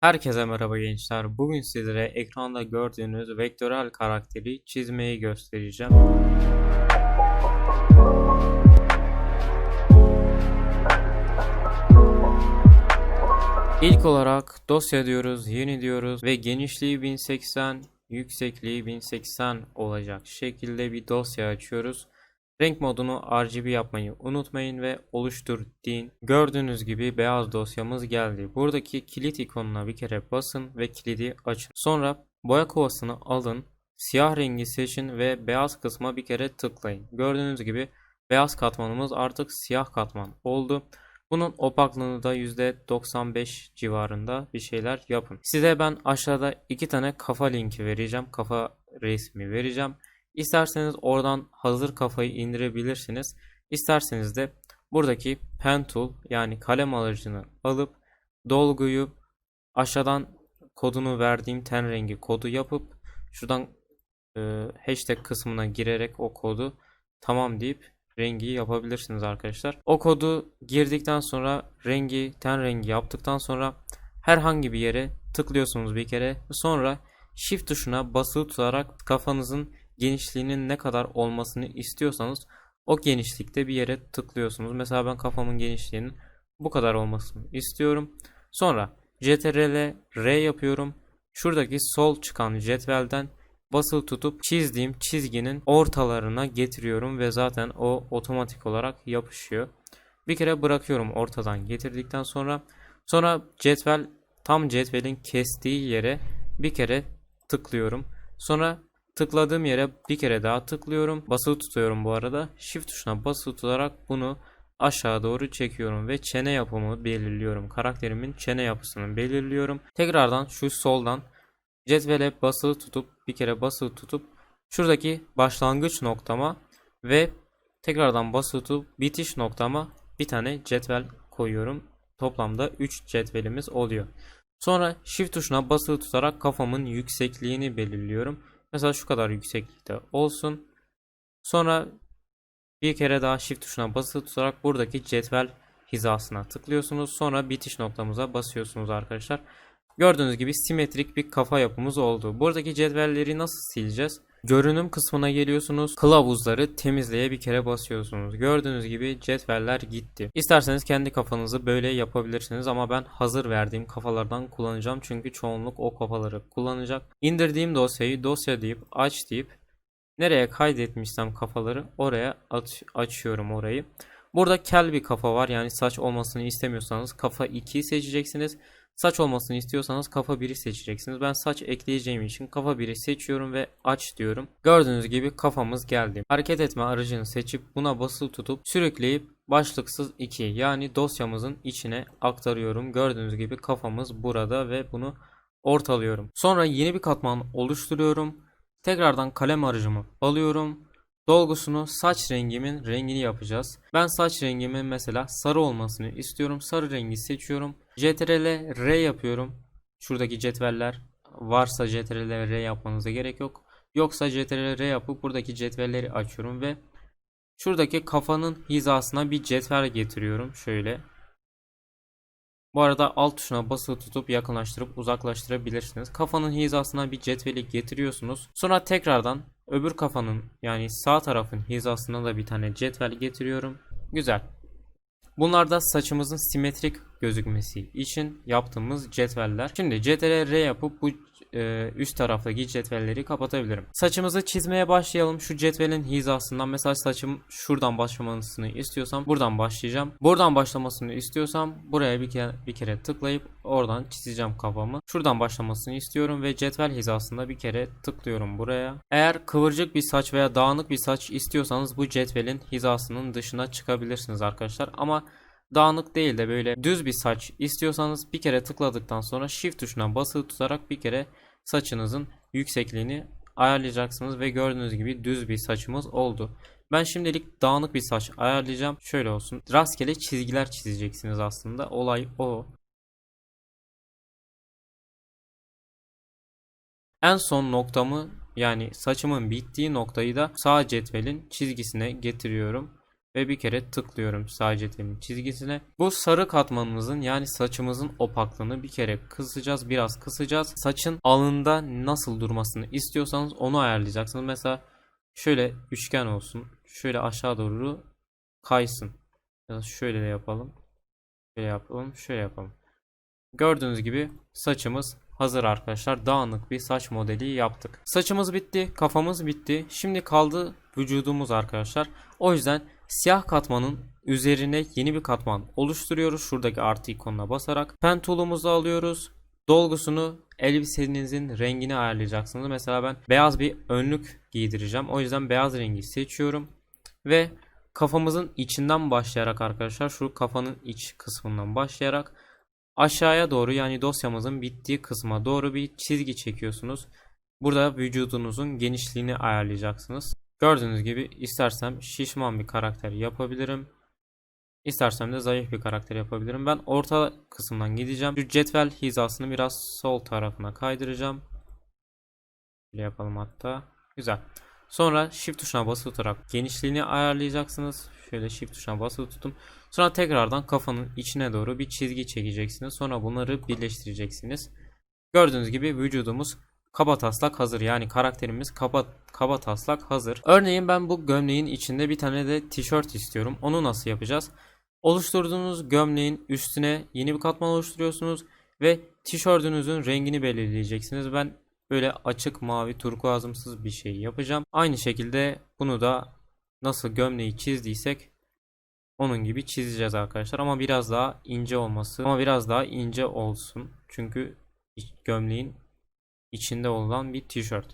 Herkese merhaba gençler. Bugün sizlere ekranda gördüğünüz vektörel karakteri çizmeyi göstereceğim. İlk olarak dosya diyoruz, yeni diyoruz ve genişliği 1080, yüksekliği 1080 olacak şekilde bir dosya açıyoruz. Renk modunu RGB yapmayı unutmayın ve oluştur deyin. Gördüğünüz gibi beyaz dosyamız geldi. Buradaki kilit ikonuna bir kere basın ve kilidi açın. Sonra boya kovasını alın, siyah rengi seçin ve beyaz kısma bir kere tıklayın. Gördüğünüz gibi beyaz katmanımız artık siyah katman oldu. Bunun opaklığını da %95 civarında bir şeyler yapın. Size ben aşağıda iki tane kafa linki vereceğim. Kafa resmi vereceğim. İsterseniz oradan hazır kafayı indirebilirsiniz. İsterseniz de buradaki pen tool yani kalem alıcını alıp dolguyu aşağıdan kodunu verdiğim ten rengi kodu yapıp şuradan e, hashtag kısmına girerek o kodu tamam deyip rengi yapabilirsiniz arkadaşlar. O kodu girdikten sonra rengi ten rengi yaptıktan sonra herhangi bir yere tıklıyorsunuz bir kere. Sonra shift tuşuna basılı tutarak kafanızın genişliğinin ne kadar olmasını istiyorsanız o genişlikte bir yere tıklıyorsunuz. Mesela ben kafamın genişliğinin bu kadar olmasını istiyorum. Sonra CTRL R yapıyorum. Şuradaki sol çıkan cetvelden basılı tutup çizdiğim çizginin ortalarına getiriyorum ve zaten o otomatik olarak yapışıyor. Bir kere bırakıyorum ortadan getirdikten sonra sonra cetvel tam cetvelin kestiği yere bir kere tıklıyorum. Sonra tıkladığım yere bir kere daha tıklıyorum. Basılı tutuyorum bu arada. Shift tuşuna basılı tutarak bunu aşağı doğru çekiyorum ve çene yapımı belirliyorum. Karakterimin çene yapısını belirliyorum. Tekrardan şu soldan cetvele basılı tutup bir kere basılı tutup şuradaki başlangıç noktama ve tekrardan basılı tutup bitiş noktama bir tane cetvel koyuyorum. Toplamda 3 cetvelimiz oluyor. Sonra shift tuşuna basılı tutarak kafamın yüksekliğini belirliyorum. Mesela şu kadar yükseklikte olsun. Sonra bir kere daha shift tuşuna basılı tutarak buradaki cetvel hizasına tıklıyorsunuz. Sonra bitiş noktamıza basıyorsunuz arkadaşlar. Gördüğünüz gibi simetrik bir kafa yapımız oldu. Buradaki cetvelleri nasıl sileceğiz? Görünüm kısmına geliyorsunuz. Kılavuzları temizleye bir kere basıyorsunuz. Gördüğünüz gibi cetveller gitti. İsterseniz kendi kafanızı böyle yapabilirsiniz ama ben hazır verdiğim kafalardan kullanacağım. Çünkü çoğunluk o kafaları kullanacak. İndirdiğim dosyayı dosya deyip aç deyip nereye kaydetmişsem kafaları oraya aç açıyorum orayı. Burada kel bir kafa var yani saç olmasını istemiyorsanız kafa 2'yi seçeceksiniz. Saç olmasını istiyorsanız kafa 1'i seçeceksiniz. Ben saç ekleyeceğim için kafa 1'i seçiyorum ve aç diyorum. Gördüğünüz gibi kafamız geldi. Hareket etme aracını seçip buna basılı tutup sürükleyip başlıksız 2 yani dosyamızın içine aktarıyorum. Gördüğünüz gibi kafamız burada ve bunu ortalıyorum. Sonra yeni bir katman oluşturuyorum. Tekrardan kalem aracımı alıyorum. Dolgusunu saç rengimin rengini yapacağız. Ben saç rengimin mesela sarı olmasını istiyorum. Sarı rengi seçiyorum. CTRL R yapıyorum. Şuradaki cetveller varsa CTRL R yapmanıza gerek yok. Yoksa CTRL R yapıp buradaki cetvelleri açıyorum ve şuradaki kafanın hizasına bir cetvel getiriyorum. Şöyle. Bu arada alt tuşuna basılı tutup yakınlaştırıp uzaklaştırabilirsiniz. Kafanın hizasına bir cetveli getiriyorsunuz. Sonra tekrardan öbür kafanın yani sağ tarafın hizasına da bir tane cetvel getiriyorum. Güzel. Bunlar da saçımızın simetrik gözükmesi için yaptığımız cetveller. Şimdi CTRL R yapıp bu e, üst taraftaki cetvelleri kapatabilirim. Saçımızı çizmeye başlayalım. Şu cetvelin hizasından mesela saçım şuradan başlamasını istiyorsam buradan başlayacağım. Buradan başlamasını istiyorsam buraya bir kere, bir kere tıklayıp oradan çizeceğim kafamı. Şuradan başlamasını istiyorum ve cetvel hizasında bir kere tıklıyorum buraya. Eğer kıvırcık bir saç veya dağınık bir saç istiyorsanız bu cetvelin hizasının dışına çıkabilirsiniz arkadaşlar. Ama dağınık değil de böyle düz bir saç istiyorsanız bir kere tıkladıktan sonra shift tuşuna basılı tutarak bir kere saçınızın yüksekliğini ayarlayacaksınız ve gördüğünüz gibi düz bir saçımız oldu. Ben şimdilik dağınık bir saç ayarlayacağım. Şöyle olsun. Rastgele çizgiler çizeceksiniz aslında. Olay o. En son noktamı yani saçımın bittiği noktayı da sağ cetvelin çizgisine getiriyorum. Ve bir kere tıklıyorum sadece temin çizgisine. Bu sarı katmanımızın yani saçımızın opaklığını bir kere kısacağız, biraz kısacağız. Saçın alında nasıl durmasını istiyorsanız onu ayarlayacaksınız. Mesela şöyle üçgen olsun. Şöyle aşağı doğru kaysın. Ya şöyle de yapalım. Şöyle yapalım, şöyle yapalım. Gördüğünüz gibi saçımız hazır arkadaşlar. Dağınık bir saç modeli yaptık. Saçımız bitti, kafamız bitti. Şimdi kaldı vücudumuz arkadaşlar. O yüzden siyah katmanın üzerine yeni bir katman oluşturuyoruz. Şuradaki artı ikonuna basarak. Pen tool'umuzu alıyoruz. Dolgusunu elbisenizin rengini ayarlayacaksınız. Mesela ben beyaz bir önlük giydireceğim. O yüzden beyaz rengi seçiyorum. Ve kafamızın içinden başlayarak arkadaşlar şu kafanın iç kısmından başlayarak aşağıya doğru yani dosyamızın bittiği kısma doğru bir çizgi çekiyorsunuz. Burada vücudunuzun genişliğini ayarlayacaksınız. Gördüğünüz gibi istersem şişman bir karakter yapabilirim. İstersem de zayıf bir karakter yapabilirim. Ben orta kısımdan gideceğim. Şu cetvel hizasını biraz sol tarafına kaydıracağım. Böyle yapalım hatta. Güzel. Sonra shift tuşuna basılı tutarak genişliğini ayarlayacaksınız. Şöyle shift tuşuna basılı tutun. Sonra tekrardan kafanın içine doğru bir çizgi çekeceksiniz. Sonra bunları birleştireceksiniz. Gördüğünüz gibi vücudumuz kaba taslak hazır. Yani karakterimiz kaba, kaba taslak hazır. Örneğin ben bu gömleğin içinde bir tane de tişört istiyorum. Onu nasıl yapacağız? Oluşturduğunuz gömleğin üstüne yeni bir katman oluşturuyorsunuz ve tişörtünüzün rengini belirleyeceksiniz. Ben böyle açık mavi turkuazımsız bir şey yapacağım. Aynı şekilde bunu da nasıl gömleği çizdiysek onun gibi çizeceğiz arkadaşlar ama biraz daha ince olması ama biraz daha ince olsun. Çünkü gömleğin içinde olan bir tişört.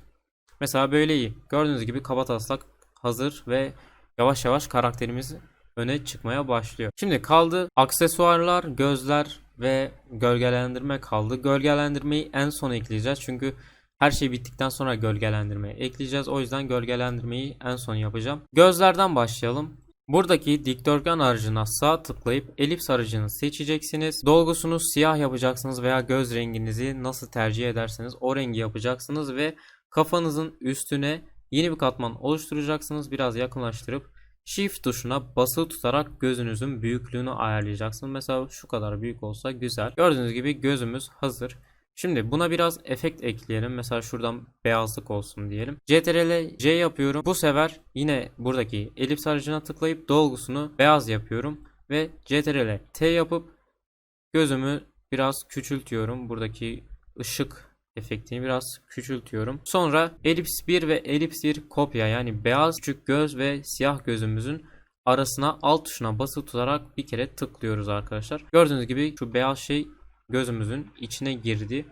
Mesela böyle iyi. Gördüğünüz gibi kaba taslak hazır ve yavaş yavaş karakterimiz öne çıkmaya başlıyor. Şimdi kaldı aksesuarlar, gözler ve gölgelendirme kaldı. Gölgelendirmeyi en son ekleyeceğiz. Çünkü her şey bittikten sonra gölgelendirmeyi ekleyeceğiz. O yüzden gölgelendirmeyi en son yapacağım. Gözlerden başlayalım. Buradaki dikdörtgen aracına sağ tıklayıp elips aracını seçeceksiniz. Dolgusunu siyah yapacaksınız veya göz renginizi nasıl tercih ederseniz o rengi yapacaksınız ve kafanızın üstüne yeni bir katman oluşturacaksınız. Biraz yakınlaştırıp Shift tuşuna basılı tutarak gözünüzün büyüklüğünü ayarlayacaksınız. Mesela şu kadar büyük olsa güzel. Gördüğünüz gibi gözümüz hazır. Şimdi buna biraz efekt ekleyelim. Mesela şuradan beyazlık olsun diyelim. CTRL C yapıyorum. Bu sefer yine buradaki elips aracına tıklayıp dolgusunu beyaz yapıyorum. Ve CTRL T yapıp gözümü biraz küçültüyorum. Buradaki ışık efektini biraz küçültüyorum. Sonra elips 1 ve elips 1 kopya yani beyaz küçük göz ve siyah gözümüzün arasına alt tuşuna basılı tutarak bir kere tıklıyoruz arkadaşlar. Gördüğünüz gibi şu beyaz şey gözümüzün içine girdi.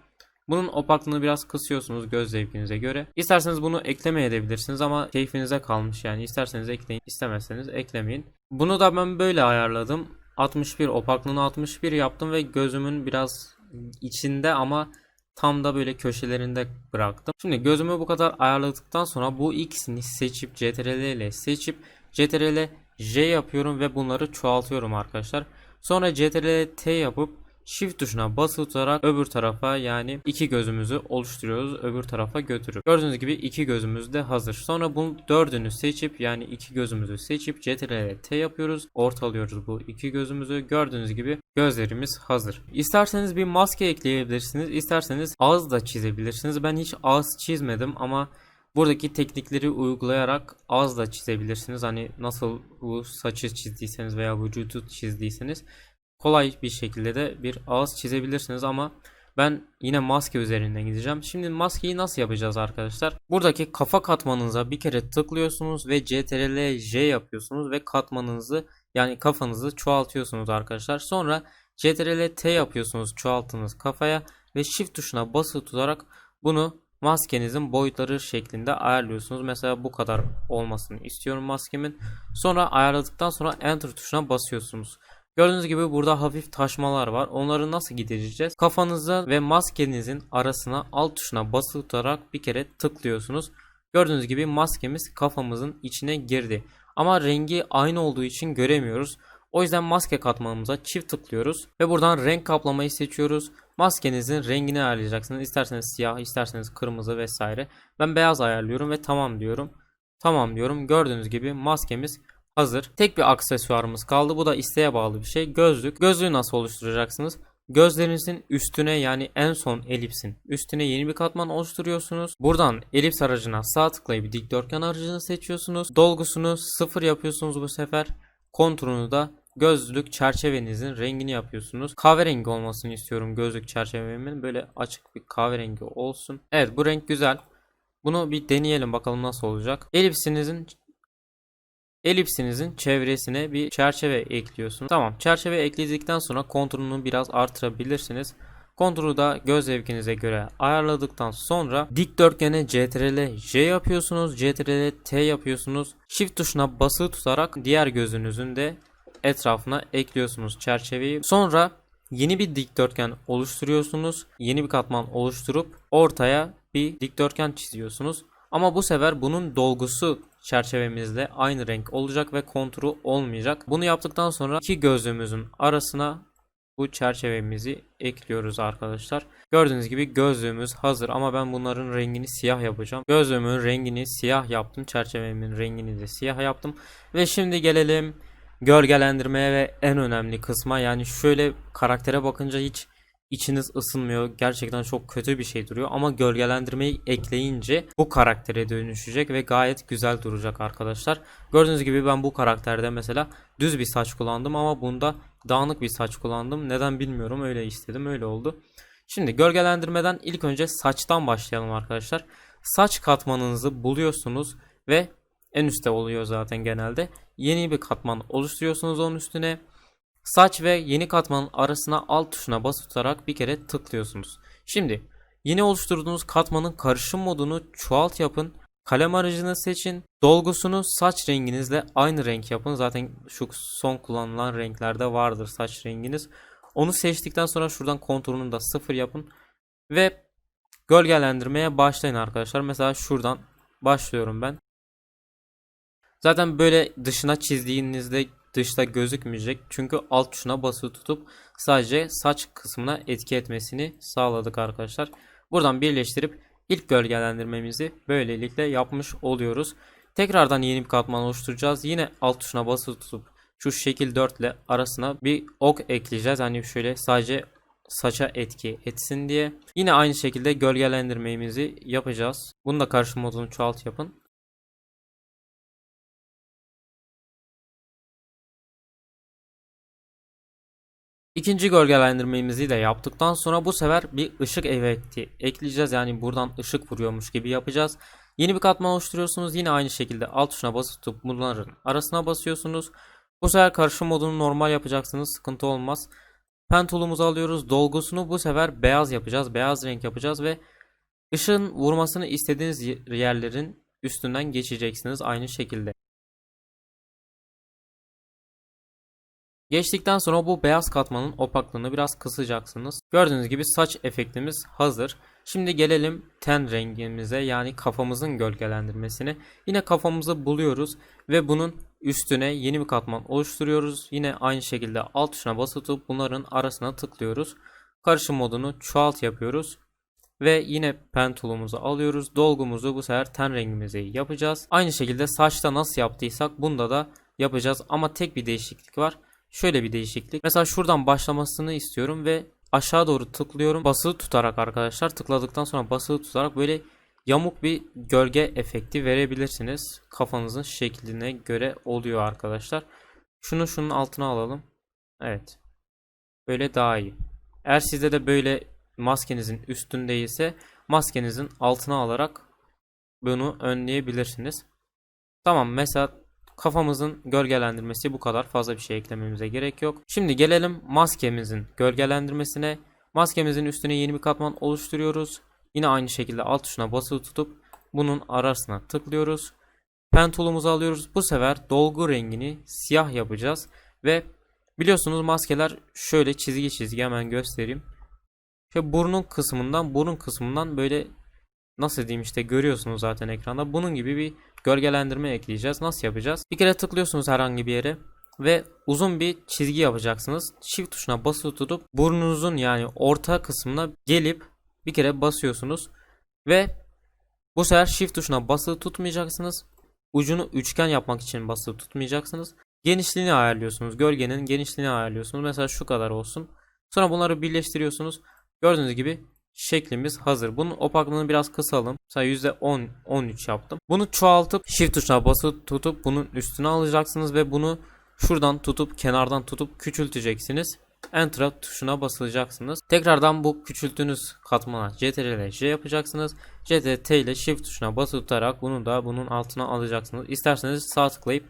Bunun opaklığını biraz kısıyorsunuz göz zevkinize göre. İsterseniz bunu ekleme edebilirsiniz ama keyfinize kalmış yani isterseniz ekleyin istemezseniz eklemeyin. Bunu da ben böyle ayarladım. 61 opaklığını 61 yaptım ve gözümün biraz içinde ama tam da böyle köşelerinde bıraktım. Şimdi gözümü bu kadar ayarladıktan sonra bu ikisini seçip CTRL ile seçip CTRL J yapıyorum ve bunları çoğaltıyorum arkadaşlar. Sonra CTRL T yapıp Shift tuşuna basılı tutarak öbür tarafa yani iki gözümüzü oluşturuyoruz. Öbür tarafa götürüp. Gördüğünüz gibi iki gözümüz de hazır. Sonra bunu dördünü seçip yani iki gözümüzü seçip CTRL T yapıyoruz. Ortalıyoruz bu iki gözümüzü. Gördüğünüz gibi gözlerimiz hazır. İsterseniz bir maske ekleyebilirsiniz. İsterseniz ağız da çizebilirsiniz. Ben hiç ağız çizmedim ama Buradaki teknikleri uygulayarak ağız da çizebilirsiniz. Hani nasıl bu saçı çizdiyseniz veya vücudu çizdiyseniz kolay bir şekilde de bir ağız çizebilirsiniz ama ben yine maske üzerinden gideceğim. Şimdi maskeyi nasıl yapacağız arkadaşlar? Buradaki kafa katmanınıza bir kere tıklıyorsunuz ve CTRL J yapıyorsunuz ve katmanınızı yani kafanızı çoğaltıyorsunuz arkadaşlar. Sonra CTRL T yapıyorsunuz çoğalttığınız kafaya ve Shift tuşuna basılı tutarak bunu maskenizin boyutları şeklinde ayarlıyorsunuz. Mesela bu kadar olmasını istiyorum maskemin. Sonra ayarladıktan sonra Enter tuşuna basıyorsunuz. Gördüğünüz gibi burada hafif taşmalar var. Onları nasıl gidereceğiz? Kafanıza ve maskenizin arasına alt tuşuna basılı tutarak bir kere tıklıyorsunuz. Gördüğünüz gibi maskemiz kafamızın içine girdi. Ama rengi aynı olduğu için göremiyoruz. O yüzden maske katmanımıza çift tıklıyoruz ve buradan renk kaplamayı seçiyoruz. Maskenizin rengini ayarlayacaksınız. İsterseniz siyah, isterseniz kırmızı vesaire. Ben beyaz ayarlıyorum ve tamam diyorum. Tamam diyorum. Gördüğünüz gibi maskemiz hazır. Tek bir aksesuarımız kaldı. Bu da isteğe bağlı bir şey. Gözlük. Gözlüğü nasıl oluşturacaksınız? Gözlerinizin üstüne yani en son elipsin üstüne yeni bir katman oluşturuyorsunuz. Buradan elips aracına sağ tıklayıp dikdörtgen aracını seçiyorsunuz. Dolgusunu sıfır yapıyorsunuz bu sefer. Konturunu da gözlük çerçevenizin rengini yapıyorsunuz. Kahverengi olmasını istiyorum gözlük çerçevemin. Böyle açık bir kahverengi olsun. Evet bu renk güzel. Bunu bir deneyelim bakalım nasıl olacak. Elipsinizin Elipsinizin çevresine bir çerçeve ekliyorsunuz. Tamam çerçeve ekledikten sonra konturunu biraz artırabilirsiniz. Konturu da göz zevkinize göre ayarladıktan sonra dikdörtgene CTRL J yapıyorsunuz. CTRL T yapıyorsunuz. Shift tuşuna basılı tutarak diğer gözünüzün de etrafına ekliyorsunuz çerçeveyi. Sonra yeni bir dikdörtgen oluşturuyorsunuz. Yeni bir katman oluşturup ortaya bir dikdörtgen çiziyorsunuz. Ama bu sefer bunun dolgusu çerçevemizle aynı renk olacak ve konturu olmayacak. Bunu yaptıktan sonra iki gözlüğümüzün arasına bu çerçevemizi ekliyoruz arkadaşlar. Gördüğünüz gibi gözlüğümüz hazır ama ben bunların rengini siyah yapacağım. Gözlüğümün rengini siyah yaptım. Çerçevemin rengini de siyah yaptım. Ve şimdi gelelim gölgelendirmeye ve en önemli kısma. Yani şöyle karaktere bakınca hiç içiniz ısınmıyor. Gerçekten çok kötü bir şey duruyor ama gölgelendirmeyi ekleyince bu karaktere dönüşecek ve gayet güzel duracak arkadaşlar. Gördüğünüz gibi ben bu karakterde mesela düz bir saç kullandım ama bunda dağınık bir saç kullandım. Neden bilmiyorum öyle istedim öyle oldu. Şimdi gölgelendirmeden ilk önce saçtan başlayalım arkadaşlar. Saç katmanınızı buluyorsunuz ve en üstte oluyor zaten genelde. Yeni bir katman oluşturuyorsunuz onun üstüne. Saç ve yeni katmanın arasına alt tuşuna basıp tutarak bir kere tıklıyorsunuz. Şimdi yeni oluşturduğunuz katmanın karışım modunu çoğalt yapın. Kalem aracını seçin. Dolgusunu saç renginizle aynı renk yapın. Zaten şu son kullanılan renklerde vardır saç renginiz. Onu seçtikten sonra şuradan konturunu da sıfır yapın. Ve gölgelendirmeye başlayın arkadaşlar. Mesela şuradan başlıyorum ben. Zaten böyle dışına çizdiğinizde dışta gözükmeyecek. Çünkü alt tuşuna basılı tutup sadece saç kısmına etki etmesini sağladık arkadaşlar. Buradan birleştirip ilk gölgelendirmemizi böylelikle yapmış oluyoruz. Tekrardan yeni bir katman oluşturacağız. Yine alt tuşuna basılı tutup şu şekil 4 ile arasına bir ok ekleyeceğiz. Hani şöyle sadece saça etki etsin diye. Yine aynı şekilde gölgelendirmemizi yapacağız. Bunu da karışım modunu çoğalt yapın. İkinci gölgelendirmemizi de yaptıktan sonra bu sefer bir ışık efekti ekleyeceğiz. Yani buradan ışık vuruyormuş gibi yapacağız. Yeni bir katman oluşturuyorsunuz. Yine aynı şekilde alt tuşuna basıp tutup bunların arasına basıyorsunuz. Bu sefer karışım modunu normal yapacaksınız. Sıkıntı olmaz. Pen tool'umuzu alıyoruz. Dolgusunu bu sefer beyaz yapacağız. Beyaz renk yapacağız ve ışığın vurmasını istediğiniz yerlerin üstünden geçeceksiniz aynı şekilde. Geçtikten sonra bu beyaz katmanın opaklığını biraz kısacaksınız. Gördüğünüz gibi saç efektimiz hazır. Şimdi gelelim ten rengimize yani kafamızın gölgelendirmesine. Yine kafamızı buluyoruz ve bunun üstüne yeni bir katman oluşturuyoruz. Yine aynı şekilde alt tuşuna basıp bunların arasına tıklıyoruz. Karışım modunu çoğalt yapıyoruz. Ve yine pen tool'umuzu alıyoruz. Dolgumuzu bu sefer ten rengimize yapacağız. Aynı şekilde saçta nasıl yaptıysak bunda da yapacağız. Ama tek bir değişiklik var. Şöyle bir değişiklik. Mesela şuradan başlamasını istiyorum ve aşağı doğru tıklıyorum. Basılı tutarak arkadaşlar tıkladıktan sonra basılı tutarak böyle yamuk bir gölge efekti verebilirsiniz. Kafanızın şekline göre oluyor arkadaşlar. Şunu şunun altına alalım. Evet. Böyle daha iyi. Eğer sizde de böyle maskenizin üstündeyse maskenizin altına alarak bunu önleyebilirsiniz. Tamam mesela Kafamızın gölgelendirmesi bu kadar. Fazla bir şey eklememize gerek yok. Şimdi gelelim maskemizin gölgelendirmesine. Maskemizin üstüne yeni bir katman oluşturuyoruz. Yine aynı şekilde alt tuşuna basılı tutup bunun arasına tıklıyoruz. Pen tool'umuzu alıyoruz. Bu sefer dolgu rengini siyah yapacağız. Ve biliyorsunuz maskeler şöyle çizgi çizgi hemen göstereyim. İşte burnun kısmından burun kısmından böyle nasıl diyeyim işte görüyorsunuz zaten ekranda. Bunun gibi bir gölgelendirme ekleyeceğiz. Nasıl yapacağız? Bir kere tıklıyorsunuz herhangi bir yere ve uzun bir çizgi yapacaksınız. Shift tuşuna basılı tutup burnunuzun yani orta kısmına gelip bir kere basıyorsunuz ve bu sefer shift tuşuna basılı tutmayacaksınız. ucunu üçgen yapmak için basılı tutmayacaksınız. Genişliğini ayarlıyorsunuz. Gölgenin genişliğini ayarlıyorsunuz. Mesela şu kadar olsun. Sonra bunları birleştiriyorsunuz. Gördüğünüz gibi şeklimiz hazır. Bunun opaklığını biraz kısalım. Mesela %10 13 yaptım. Bunu çoğaltıp shift tuşuna basılı tutup bunun üstüne alacaksınız ve bunu şuradan tutup kenardan tutup küçülteceksiniz. Enter tuşuna basılacaksınız. Tekrardan bu küçülttüğünüz katmana CTRL J yapacaksınız. CTRL ile Shift tuşuna basılı tutarak bunu da bunun altına alacaksınız. İsterseniz sağ tıklayıp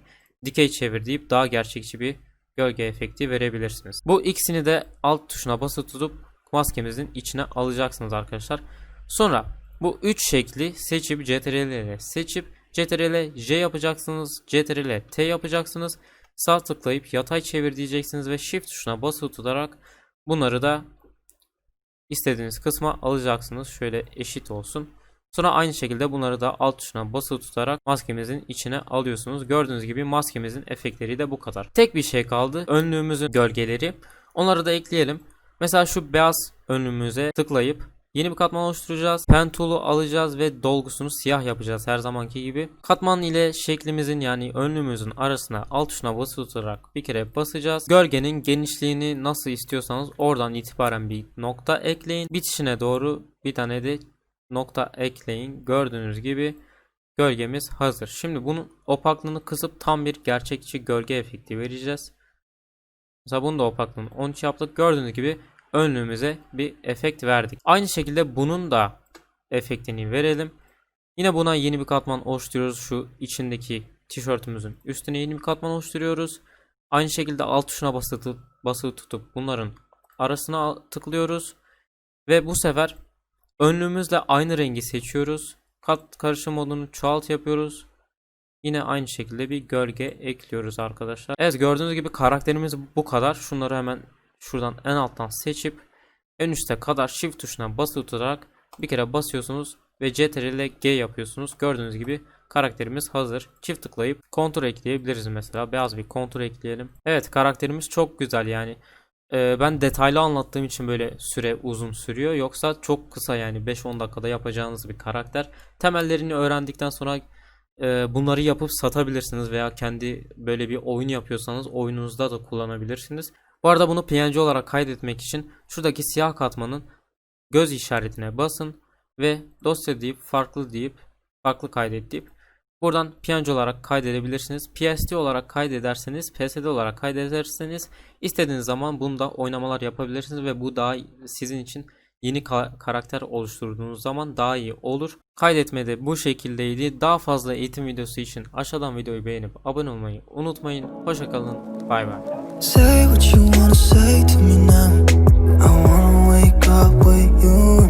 dikey çevir deyip daha gerçekçi bir gölge efekti verebilirsiniz. Bu ikisini de alt tuşuna basılı tutup maskemizin içine alacaksınız arkadaşlar. Sonra bu üç şekli seçip CTRL ile seçip CTRL J yapacaksınız. CTRL T yapacaksınız. Sağ tıklayıp yatay çevir diyeceksiniz ve shift tuşuna basılı tutarak bunları da istediğiniz kısma alacaksınız. Şöyle eşit olsun. Sonra aynı şekilde bunları da alt tuşuna basılı tutarak maskemizin içine alıyorsunuz. Gördüğünüz gibi maskemizin efektleri de bu kadar. Tek bir şey kaldı. Önlüğümüzün gölgeleri. Onları da ekleyelim. Mesela şu beyaz önlüğümüze tıklayıp yeni bir katman oluşturacağız. Pen tool'u alacağız ve dolgusunu siyah yapacağız her zamanki gibi. Katman ile şeklimizin yani önlüğümüzün arasına alt tuşuna basılı tutarak bir kere basacağız. Gölgenin genişliğini nasıl istiyorsanız oradan itibaren bir nokta ekleyin. Bitişine doğru bir tane de nokta ekleyin. Gördüğünüz gibi gölgemiz hazır. Şimdi bunun opaklığını kısıp tam bir gerçekçi gölge efekti vereceğiz. Mesela bunun da opaklığını 13 yaptık. Gördüğünüz gibi önlüğümüze bir efekt verdik. Aynı şekilde bunun da efektini verelim. Yine buna yeni bir katman oluşturuyoruz. Şu içindeki tişörtümüzün üstüne yeni bir katman oluşturuyoruz. Aynı şekilde alt tuşuna basılı, basılı tutup bunların arasına tıklıyoruz. Ve bu sefer önlüğümüzle aynı rengi seçiyoruz. Kat karışım modunu çoğalt yapıyoruz. Yine aynı şekilde bir gölge ekliyoruz arkadaşlar. Evet gördüğünüz gibi karakterimiz bu kadar. Şunları hemen şuradan en alttan seçip en üste kadar shift tuşuna basılı tutarak bir kere basıyorsunuz ve CTRL G yapıyorsunuz. Gördüğünüz gibi karakterimiz hazır. Çift tıklayıp kontur ekleyebiliriz mesela. Beyaz bir kontur ekleyelim. Evet karakterimiz çok güzel yani. Ee, ben detaylı anlattığım için böyle süre uzun sürüyor. Yoksa çok kısa yani 5-10 dakikada yapacağınız bir karakter. Temellerini öğrendikten sonra e, bunları yapıp satabilirsiniz veya kendi böyle bir oyun yapıyorsanız oyununuzda da kullanabilirsiniz. Bu arada bunu PNG olarak kaydetmek için şuradaki siyah katmanın göz işaretine basın ve dosya deyip farklı deyip farklı kaydet deyip buradan PNG olarak kaydedebilirsiniz. PSD olarak kaydederseniz, PSD olarak kaydederseniz istediğiniz zaman bunda oynamalar yapabilirsiniz ve bu daha sizin için yeni ka- karakter oluşturduğunuz zaman daha iyi olur. Kaydetmede bu şekildeydi. Daha fazla eğitim videosu için aşağıdan videoyu beğenip abone olmayı unutmayın. Hoşçakalın. Bay bay. Say what you wanna say to me now. I wanna wake up with you